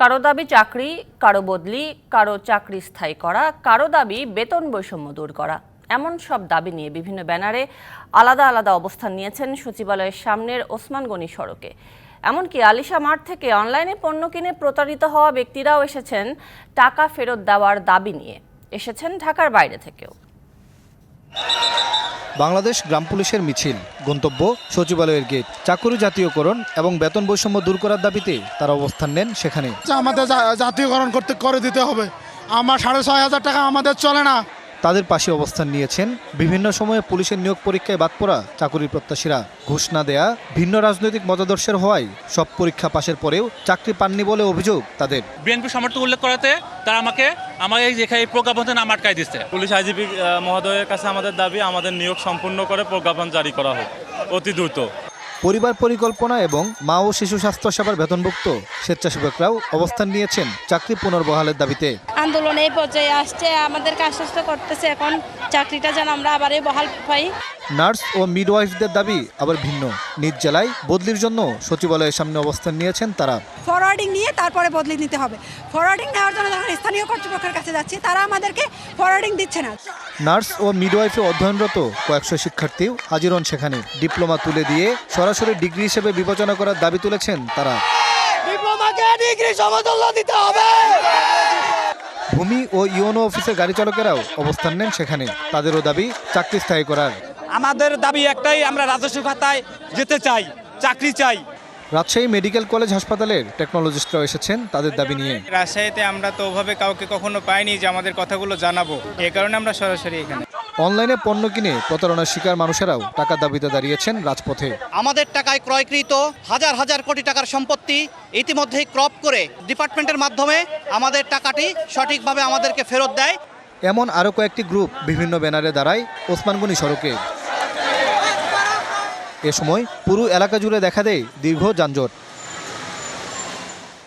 কারও দাবি চাকরি, কারও বদলি, কারও চাকরি স্থায়ী করা, কারও দাবি বেতন বৈষম্য দূর করা। এমন সব দাবি নিয়ে বিভিন্ন ব্যানারে আলাদা আলাদা অবস্থান নিয়েছেন সচিবালয়ের সামনের ওসমান গনি সড়কে। এমনকি আলিশা মাঠ থেকে অনলাইনে পণ্য কিনে প্রতারিত হওয়া ব্যক্তিরাও এসেছেন টাকা ফেরত দেওয়ার দাবি নিয়ে। এসেছেন ঢাকার বাইরে থেকেও। বাংলাদেশ গ্রাম পুলিশের মিছিল, গন্তব্য, সচিবালয়ের গেট, চাকরি জাতীয়করণ এবং বেতন বৈষম্য দূর করার দাবিতে তারা অবস্থান নেন সেখানে। আমাদের জাতীয়করণ করতে করে দিতে হবে। আমার সাড়ে ছয় হাজার টাকা আমাদের চলে না। তাদের পাশে অবস্থান নিয়েছেন। বিভিন্ন সময়ে পুলিশের নিয়োগ পরীক্ষায় বাদ পড়া চাকুরি প্রত্যাশীরা। ঘুষ না দেয়া ভিন্ন রাজনৈতিক মতাদর্শের হওয়ায় সব পরীক্ষা পাশের পরেও চাকরি পাননি বলে অভিযোগ তাদের। বিএনপি সমর্থন উল্লেখ করাতে তারা আমাকে আমার এই যেখানে এই প্রজ্ঞাপনতে নাম আটকাই দিচ্ছে পুলিশ আইজিপি মহোদয়ের কাছে আমাদের দাবি আমাদের নিয়োগ সম্পূর্ণ করে প্রজ্ঞাপন জারি করা হোক অতি দ্রুত। পরিবার পরিকল্পনা এবং মা ও শিশু স্বাস্থ্য সেবার বেতনভুক্ত স্বেচ্ছাসেবকরাও অবস্থান নিয়েছেন চাকরি পুনর্বহালের দাবিতে। আন্দোলন এই পর্যায়ে আসছে আমাদেরকে আশ্বস্ত করতেছে এখন চাকরিটা যেন আমরা আবারই বহাল পাই। নার্স ও মিডওয়াইফদের দাবি আবার ভিন্ন। নিজ জেলায় বদলির জন্য সচিবালয়ের সামনে অবস্থান নিয়েছেন তারা। ফরওয়ার্ডিং নিয়ে তারপরে বদলি নিতে হবে। ফরওয়ার্ডিং নেওয়ার জন্য যখন স্থানীয় কর্তৃপক্ষের কাছে যাচ্ছি তারা আমাদেরকে ফরওয়ার্ডিং দিচ্ছে না। নার্স ও মিডওয়াইফে অধ্যয়নরত কয়েকশো শিক্ষার্থীও হাজির হন সেখানে। ডিপ্লোমা তুলে দিয়ে সরাসরি ডিগ্রি হিসেবে বিবেচনা করার দাবি তুলেছেন তারা। ভূমি ও ইউনো অফিসের গাড়ি চালকেরাও অবস্থান নেন সেখানে। তাদেরও দাবি চাকরি স্থায়ী করার। আমাদের দাবি একটাই আমরা রাজস্ব খাতায় যেতে চাই চাকরি চাই। রাজশাহী মেডিকেল কলেজ হাসপাতালের টেকনোলজিস্টরা এসেছেন তাদের দাবি নিয়ে। রাজশাহীতে আমরা তো ওভাবে কাউকে কখনো পাইনি যে আমাদের কথাগুলো জানাব। এ কারণে আমরা সরাসরি এখানে। অনলাইনে পণ্য কিনে প্রতারণার শিকার মানুষেরাও টাকার দাবিতে দাঁড়িয়েছেন রাজপথে। আমাদের টাকায় ক্রয়কৃত হাজার হাজার কোটি টাকার সম্পত্তি ইতিমধ্যেই ক্রপ করে ডিপার্টমেন্টের মাধ্যমে আমাদের টাকাটি সঠিকভাবে আমাদেরকে ফেরত দেয়। এমন আরও কয়েকটি গ্রুপ বিভিন্ন ব্যানারে দাঁড়ায় ওসমানগনি সড়কে। এ সময় পুরো এলাকা জুড়ে দেখা দেয় দীর্ঘ যানজট।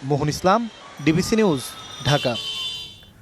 Mohan Islam DBC news Dhaka.